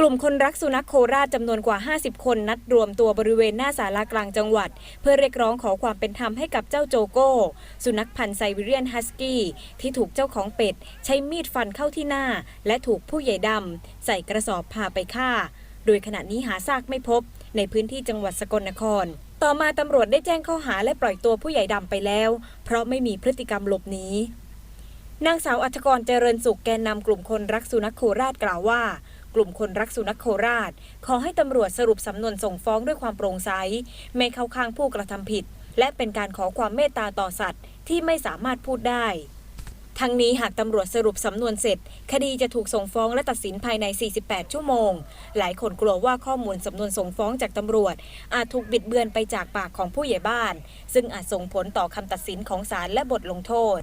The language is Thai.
กลุ่มคนรักสุนัขโคราชจำนวนกว่า 50 คนนัดรวมตัวบริเวณหน้าศาลากลางจังหวัด เพื่อเรียกร้องขอความเป็นธรรมให้กับเจ้าโจโก้ สุนัขพันธุ์ไซบีเรียนฮัสกี้ที่ถูกเจ้าของเป็ด ใช้มีดฟันเข้าที่หน้า และถูกผู้ใหญ่ดำใส่กระสอบพาไปฆ่า โดยขณะนี้หาซากไม่พบ ในพื้นที่จังหวัดสกลนคร ต่อมาตำรวจได้แจ้งข้อหาและปล่อยตัวผู้ใหญ่ดำไปแล้ว เพราะไม่มีพฤติกรรมหลบหนีนางสาวอัธกรเจริญสุขแกนนำกลุ่มคนรักสุนัขโคราชกล่าวว่า กลุ่มคนรักสุนัขโคราช ขอให้ตำรวจสรุปสำนวนส่งฟ้องด้วยความโปร่งใส ไม่เข้าข้างผู้กระทำผิด และเป็นการขอความเมตตาต่อสัตว์ ที่ไม่สามารถพูดได้ ทั้งนี้หากตำรวจสรุปสำนวนเสร็จ คดีจะถูกส่งฟ้องและตัดสินภายใน 48 ชั่วโมง หลายคนกลัวว่าข้อมูลสำนวนส่งฟ้องจากตำรวจ อาจถูกบิดเบือนไปจากปากของผู้ใหญ่บ้าน ซึ่งอาจส่งผลต่อคำตัดสินของศาลและบทลงโทษ